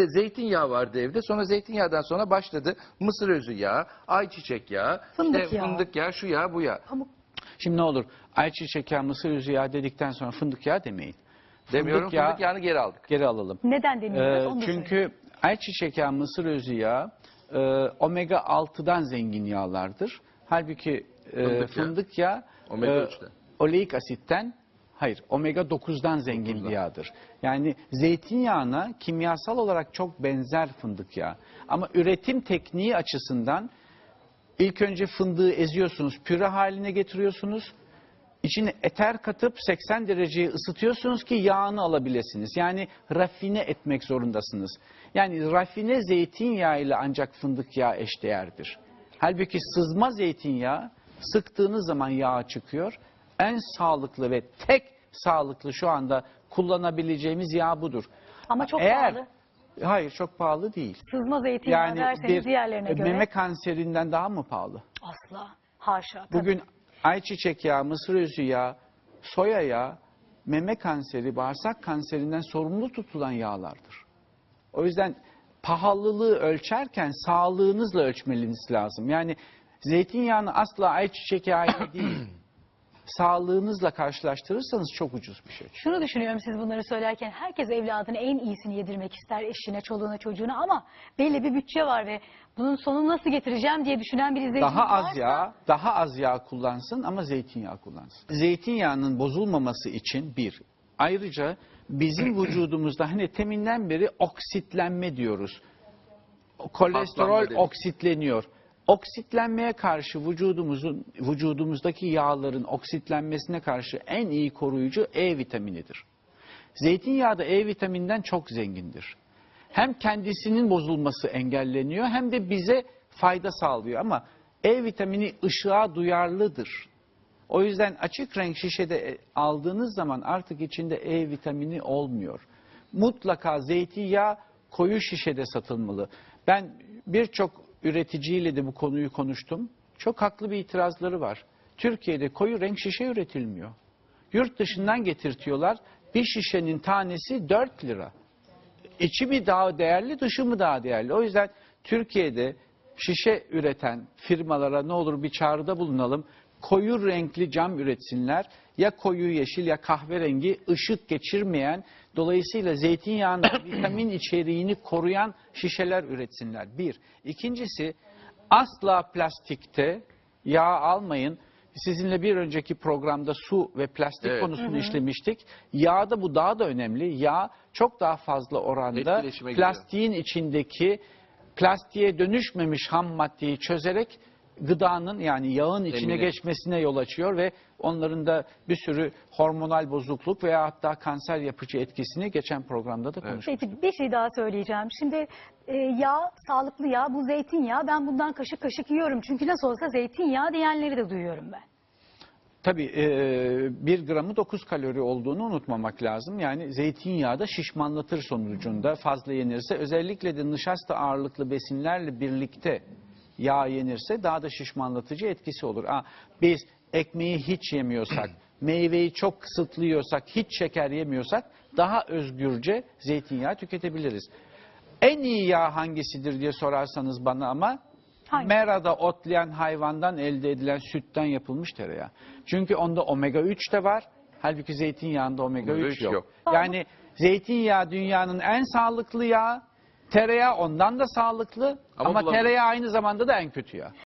de zeytinyağı vardı evde. Sonra zeytinyağından sonra başladı mısır özü yağı, ayçiçek yağı, Fındık işte yağı. fındık yağı, şu yağ, bu yağ. Pamuk Şimdi ne olur ayçiçek yağı, mısır üzü yağı dedikten sonra fındık yağı demeyin. Demiyorum Fındık yağı fındık yağını geri aldık. geri alalım. neden demiyoruz? Ee, çünkü ayçiçek yağı, mısır özü yağı e, omega 6'dan zengin yağlardır. Halbuki e, Fındık fındık, yağı. yağı, Omega e, üçten. oleik asitten hayır omega 9'dan zengin bir yağdır. Yani zeytinyağına kimyasal olarak çok benzer fındık yağı. Ama üretim tekniği açısından ilk önce fındığı eziyorsunuz, püre haline getiriyorsunuz. İçine eter katıp 80 dereceye ısıtıyorsunuz ki yağını alabilirsiniz. Yani rafine etmek zorundasınız. Yani rafine zeytinyağı ile ancak fındık yağı eşdeğerdir. Halbuki sızma zeytinyağı sıktığınız zaman yağ çıkıyor. En sağlıklı ve tek sağlıklı şu anda kullanabileceğimiz yağ budur. Ama çok Eğer, pahalı. Hayır çok pahalı değil. Sızma zeytinyağı Yani derseniz bir diğerlerine göre meme kanserinden daha mı pahalı? asla. Haşa. tabii. Bugün ayçiçek yağı, mısır özü yağı, soya yağı, meme kanseri, bağırsak kanserinden sorumlu tutulan yağlardır. O yüzden pahalılığı ölçerken sağlığınızla ölçmeniz lazım. Yani zeytinyağını asla ayçiçek yağıyla değil, sağlığınızla karşılaştırırsanız çok ucuz bir şey. Şunu düşünüyorum siz bunları söylerken herkes evladına en iyisini yedirmek ister eşine, çoluğuna, çocuğuna ama belli bir bütçe var ve bunun sonunu nasıl getireceğim diye düşünen bir izleyicimiz Daha az varsa- yağ, daha az yağ kullansın ama zeytinyağı kullansın. Zeytinyağının bozulmaması için bir. Ayrıca bizim vücudumuzda hani teminden beri oksitlenme diyoruz. Kolesterol oksitleniyor. Oksitlenmeye karşı vücudumuzun vücudumuzdaki yağların oksitlenmesine karşı en iyi koruyucu E vitaminidir. Zeytinyağı da E vitaminden çok zengindir. Hem kendisinin bozulması engelleniyor hem de bize fayda sağlıyor ama E vitamini ışığa duyarlıdır. O yüzden açık renk şişede e, aldığınız zaman artık içinde E vitamini olmuyor. Mutlaka zeytinyağı koyu şişede satılmalı. Ben birçok üreticiyle de bu konuyu konuştum. Çok haklı bir itirazları var. Türkiye'de koyu renk şişe üretilmiyor. Yurt dışından getirtiyorlar. Bir şişenin tanesi 4 lira. İçi mi daha değerli, dışı mı daha değerli? O yüzden Türkiye'de şişe üreten firmalara ne olur bir çağrıda bulunalım. Koyu renkli cam üretsinler. Ya koyu yeşil ya kahverengi ışık geçirmeyen dolayısıyla zeytinyağının vitamin içeriğini koruyan şişeler üretsinler. Bir. İkincisi asla plastikte yağ almayın. Sizinle bir önceki programda su ve plastik Evet. konusunu işlemiştik. Yağda bu daha da önemli. Yağ çok daha fazla oranda Etkileşime giriyor. plastiğin içindeki plastiğe dönüşmemiş ham maddeyi çözerek gıdanın yani yağın içine Emine. geçmesine yol açıyor ve onların da bir sürü hormonal bozukluk veya hatta kanser yapıcı etkisini geçen programda da konuştuk. Peki bir şey daha söyleyeceğim. Şimdi e, yağ, sağlıklı yağ, bu zeytinyağı ben bundan kaşık kaşık yiyorum. Çünkü nasıl olsa zeytinyağı diyenleri de duyuyorum ben. Tabii e, bir gramı 9 kalori olduğunu unutmamak lazım. Yani zeytinyağı da şişmanlatır sonucunda fazla yenirse. Özellikle de nişasta ağırlıklı besinlerle birlikte yağ yenirse daha da şişmanlatıcı etkisi olur. Aa, biz ekmeği hiç yemiyorsak, meyveyi çok kısıtlıyorsak, hiç şeker yemiyorsak daha özgürce zeytinyağı tüketebiliriz. En iyi yağ hangisidir diye sorarsanız bana ama Hangi? merada otlayan hayvandan elde edilen sütten yapılmış tereyağı. Çünkü onda omega 3 de var. Halbuki zeytinyağında omega, Omega 3 üç yok. yok. Yani zeytinyağı dünyanın en sağlıklı yağı. Tereyağı ondan da sağlıklı Ama ama, tereyağı aynı zamanda da en kötü yağ.